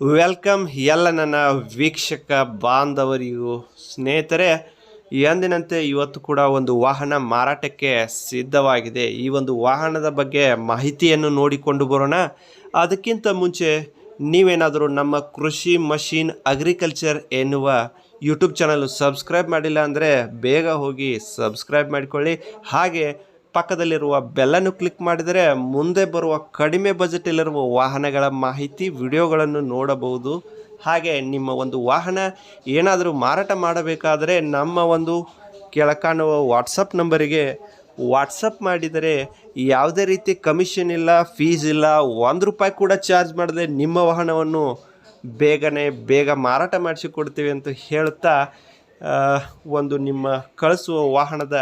Welcome ಎಲ್ಲ ನನ್ನ ವೀಕ್ಷಕ ಬಾಂಧವರಿಗೂ ಸ್ನೇಹಿತರೆ ಎಂದಿನಂತೆ ಇವತ್ತು ಕೂಡ ಒಂದು ವಾಹನ ಮಾರಾಟಕ್ಕೆ ಸಿದ್ಧವಾಗಿದೆ. ಈ ಒಂದು ವಾಹನದ ಬಗ್ಗೆ ಮಾಹಿತಿಯನ್ನು ನೋಡಿಕೊಂಡು ಬರೋಣ. ಅದಕ್ಕಿಂತ ಮುಂಚೆ ನೀವೇನಾದರೂ ನಮ್ಮ ಕೃಷಿ ಮಷೀನ್ ಅಗ್ರಿಕಲ್ಚರ್ ಎನ್ನುವ ಯೂಟ್ಯೂಬ್ ಚಾನಲ್ ಸಬ್ಸ್ಕ್ರೈಬ್ ಮಾಡಿಲ್ಲ ಅಂದರೆ ಬೇಗ ಹೋಗಿ ಸಬ್ಸ್ಕ್ರೈಬ್ ಮಾಡಿಕೊಳ್ಳಿ. ಹಾಗೆ ಪಕ್ಕದಲ್ಲಿರುವ ಬೆಲ್ಲನ್ನು ಕ್ಲಿಕ್ ಮಾಡಿದರೆ ಮುಂದೆ ಬರುವ ಕಡಿಮೆ ಬಜೆಟಲ್ಲಿರುವ ವಾಹನಗಳ ಮಾಹಿತಿ, ವಿಡಿಯೋಗಳನ್ನು ನೋಡಬಹುದು. ಹಾಗೆ ನಿಮ್ಮ ಒಂದು ವಾಹನ ಏನಾದರೂ ಮಾರಾಟ ಮಾಡಬೇಕಾದರೆ ನಮ್ಮ ಒಂದು ಕೆಳಕಾಣುವ ವಾಟ್ಸಪ್ ನಂಬರಿಗೆ ವಾಟ್ಸಪ್ ಮಾಡಿದರೆ ಯಾವುದೇ ರೀತಿ ಕಮಿಷನ್ ಇಲ್ಲ ಫೀಸ್ ಇಲ್ಲ, ಒಂದು ರೂಪಾಯಿ ಕೂಡ ಚಾರ್ಜ್ ಮಾಡದೆ ನಿಮ್ಮ ವಾಹನವನ್ನು ಬೇಗನೆ, ಬೇಗ ಮಾರಾಟ ಮಾಡಿಸಿಕೊಡ್ತೀವಿ ಅಂತ ಹೇಳ್ತಾ ಒಂದು ನಿಮ್ಮ ಕಳಿಸುವ ವಾಹನದ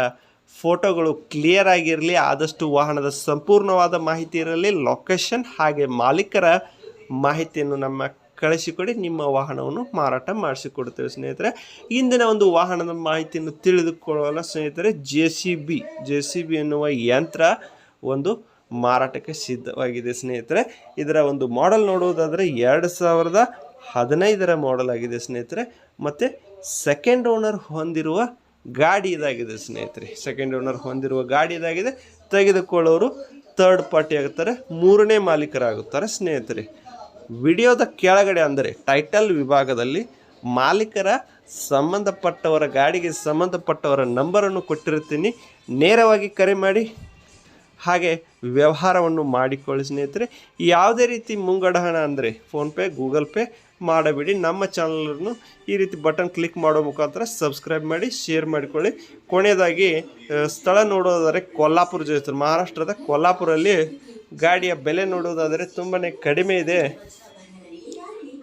ಫೋಟೋಗಳು ಕ್ಲಿಯರ್ ಆಗಿರಲಿ, ಆದಷ್ಟು ವಾಹನದ ಸಂಪೂರ್ಣವಾದ ಮಾಹಿತಿ ಇರಲಿ, ಲೊಕೇಶನ್ ಹಾಗೆ ಮಾಲೀಕರ ಮಾಹಿತಿಯನ್ನು ನಮ್ಮ ಕಳಿಸಿಕೊಡಿ, ನಿಮ್ಮ ವಾಹನವನ್ನು ಮಾರಾಟ ಮಾಡಿಸಿಕೊಡ್ತೇವೆ ಸ್ನೇಹಿತರೆ. ಇಂದಿನ ಒಂದು ವಾಹನದ ಮಾಹಿತಿಯನ್ನು ತಿಳಿದುಕೊಳ್ಳಲು ಸ್ನೇಹಿತರೆ. J C B, J C B ಎನ್ನುವ ಯಂತ್ರ ಒಂದು ಮಾರಾಟಕ್ಕೆ ಸಿದ್ಧವಾಗಿದೆ ಸ್ನೇಹಿತರೆ. ಇದರ ಒಂದು ಮಾಡೆಲ್ ನೋಡುವುದಾದರೆ ಎರಡು ಸಾವಿರದ ಹದಿನೈದರ ಮಾಡೆಲ್ ಆಗಿದೆ ಸ್ನೇಹಿತರೆ. ಮತ್ತು ಸೆಕೆಂಡ್ ಓನರ್ ಹೊಂದಿರುವ ಗಾಡಿ ಇದಾಗಿದೆ ಸ್ನೇಹಿತರೆ. ಸೆಕೆಂಡ್ ಓನರ್ ಹೊಂದಿರುವ ಗಾಡಿ ಇದಾಗಿದೆ. ತೆಗೆದುಕೊಳ್ಳೋರು ಥರ್ಡ್ ಪಾರ್ಟಿ ಆಗುತ್ತಾರೆ ಮೂರನೇ ಮಾಲೀಕರಾಗುತ್ತಾರೆ ಸ್ನೇಹಿತರೆ. ವಿಡಿಯೋದ ಕೆಳಗಡೆ ಅಂದರೆ ಟೈಟಲ್ ವಿಭಾಗದಲ್ಲಿ ಮಾಲೀಕರ ಸಂಬಂಧಪಟ್ಟವರ ಗಾಡಿಗೆ ಸಂಬಂಧಪಟ್ಟವರ ನಂಬರನ್ನು ಕೊಟ್ಟಿರ್ತೀನಿ ನೇರವಾಗಿ ಕರೆ ಮಾಡಿ. ಹಾಗೆ ವ್ಯವಹಾರವನ್ನು ಮಾಡಿಕೊಳ್ಳಿ ಸ್ನೇಹಿತರೆ. ಯಾವುದೇ ರೀತಿ ಮುಂಗಡ ಹಣ ಅಂದರೆ ಫೋನ್ಪೇ ಗೂಗಲ್ ಪೇ ಮಾಡಬೇಡಿ. ನಮ್ಮ ಚಾನಲನ್ನು ಈ ರೀತಿ ಬಟನ್ ಕ್ಲಿಕ್ ಮಾಡೋ ಮುಖಾಂತರ ಸಬ್ಸ್ಕ್ರೈಬ್ ಮಾಡಿ, ಶೇರ್ ಮಾಡಿಕೊಳ್ಳಿ. ಕೊನೆಯದಾಗಿ ಸ್ಥಳ ನೋಡೋದಾದರೆ ಕೊಲ್ಲಾಪುರ ಜೊತೆ ಮಹಾರಾಷ್ಟ್ರದ ಕೊಲ್ಲಾಪುರಲ್ಲಿ ಗಾಡಿಯ ಬೆಲೆ ನೋಡೋದಾದರೆ ತುಂಬಾ ಕಡಿಮೆ ಇದೆ.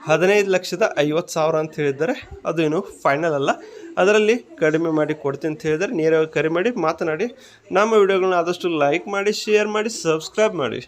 ಹದಿನೈದು ಲಕ್ಷದ ಐವತ್ತು ಸಾವಿರ ಅಂತ ಹೇಳಿದ್ದಾರೆ. ಅದು ಏನು ಫೈನಲ್ ಅಲ್ಲ. ಅದರಲ್ಲಿ ಕಡಿಮೆ ಮಾಡಿ ಕೊಡ್ತೀನಿ ಅಂತ ಹೇಳಿದರೆ ನೇರವಾಗಿ ಕರೆ ಮಾಡಿ ಮಾತನಾಡಿ. ನಮ್ಮ ವಿಡಿಯೋಗಳನ್ನ ಆದಷ್ಟು ಲೈಕ್ ಮಾಡಿ ಶೇರ್ ಮಾಡಿ ಸಬ್ಸ್ಕ್ರೈಬ್ ಮಾಡಿ.